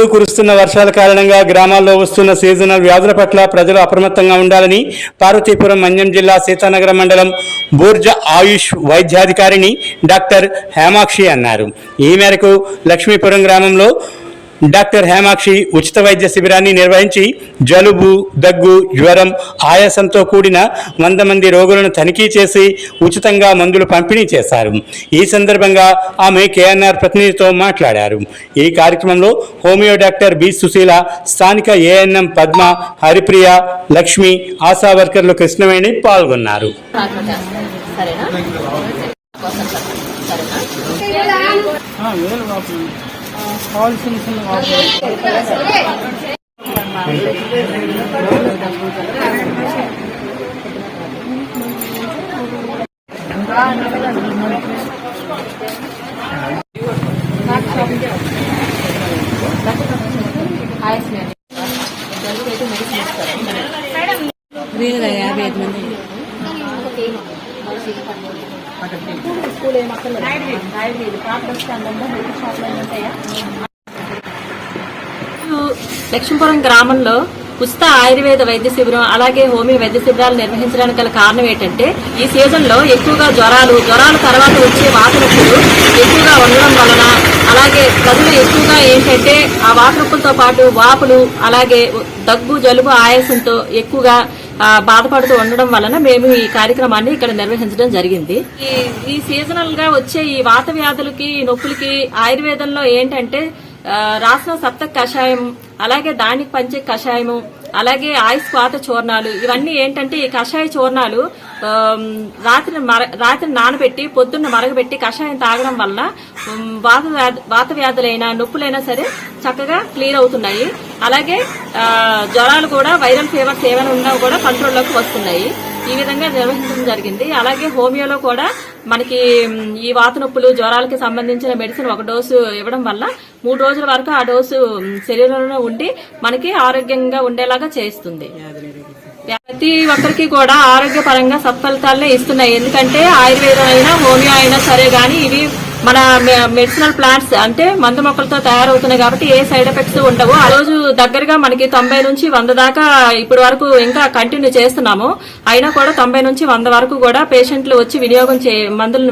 ఇప్పుడు కురుస్తున్న వర్షాల కారణంగా గ్రామాల్లో వస్తున్న సీజనల్ వ్యాధుల పట్ల ప్రజలు అప్రమత్తంగా ఉండాలని పార్వతీపురం మన్యం జిల్లా సీతానగరం మండలం బూర్జ ఆయుష్ వైద్యాధికారిని డాక్టర్ హేమాక్షి అన్నారు. ఈ మేరకు లక్ష్మీపురం గ్రామంలో డాక్టర్ హేమాక్షి ఉచిత వైద్య శిబిరాన్ని నిర్వహించి జలుబు దగ్గు జ్వరం ఆయాసంతో కూడిన వంద మంది రోగులను తనిఖీ చేసి ఉచితంగా మందులు పంపిణీ చేశారు. ఈ సందర్భంగా ఆమె కేఎన్ఆర్ ప్రతినిధితో మాట్లాడారు. ఈ కార్యక్రమంలో హోమియో డాక్టర్ బి సుశీల స్థానిక ఏఎన్ఎం పద్మ హరిప్రియ లక్ష్మి ఆశా వర్కర్లు కృష్ణవేణి పాల్గొన్నారు. సరేనా? కోసం సరేనా వేలు వాపులు కాలు చిన్న చిన్న వాపులు ఆయుష్ మేడం జలుబు అయితే మెడిసిన్ ఇస్తారు వీలుగా యాభై ఐదు మంది స్కూల్ లక్ష్మీపురం గ్రామంలో ఉచిత ఆయుర్వేద వైద్య శిబిరం అలాగే హోమియో వైద్య శిబిరాలు నిర్వహించడానికి గల కారణం ఏంటంటే ఈ సీజన్లో ఎక్కువగా జ్వరాలు జ్వరాల తర్వాత వచ్చే వాత నొప్పులు ఎక్కువగా ఉండడం వలన అలాగే ప్రజలు ఎక్కువగా ఏంటంటే ఆ వాత నొప్పులతో పాటు వాపులు అలాగే దగ్గు జలుబు ఆయాసంతో ఎక్కువగా బాధపడుతూ ఉండడం వలన మేము ఈ కార్యక్రమాన్ని ఇక్కడ నిర్వహించడం జరిగింది. ఈ ఈ సీజనల్గా వచ్చే ఈ వాత వ్యాధులకి నొప్పులకి ఆయుర్వేదంలో ఏంటంటే రాసిన సప్త కషాయం అలాగే దానికి పంచే కషాయము అలాగే ఆయుష్ పాత చూర్ణాలు ఇవన్నీ ఏంటంటే ఈ కషాయ చూర్ణాలు రాత్రి మర- రాత్రి నానబెట్టి పొద్దున్న మరగబెట్టి కషాయం తాగడం వల్ల వాత వాత వ్యాధులైనా నొప్పులైనా సరే చక్కగా క్లియర్ అవుతున్నాయి. అలాగే జ్వరాలు కూడా వైరల్ ఫీవర్స్ ఏమైనా ఉన్నా కూడా కంట్రోల్లోకి వస్తున్నాయి. ఈ విధంగా నిర్వహించడం జరిగింది. అలాగే హోమియోలో కూడా మనకి ఈ వాత నొప్పులు జ్వరాలకి సంబంధించిన మెడిసిన్ ఒక డోసు ఇవ్వడం వల్ల మూడు రోజుల వరకు ఆ డోసు శరీరంలో ఉండి మనకి ఆరోగ్యంగా ఉండేలాగా చేస్తుంది. ప్రతి ఒక్కరికి కూడా ఆరోగ్యపరంగా సత్ఫలితాలనే ఇస్తున్నాయి. ఎందుకంటే ఆయుర్వేదం అయినా హోమియో అయినా సరే కానీ ఇవి మన మె- మెడిసినల్ ప్లాంట్స్ అంటే మందు మొక్కలతో తయారవుతున్నాయి కాబట్టి ఏ సైడ్ ఎఫెక్ట్స్ ఉండవు. ఆ రోజు దగ్గరగా మనకి తొంభై నుంచి వంద దాకా ఇప్పటి వరకు ఇంకా కంటిన్యూ చేస్తున్నాము. అయినా కూడా తొంభై నుంచి వంద వరకు కూడా పేషెంట్లు వచ్చి వినియోగం చే మందులను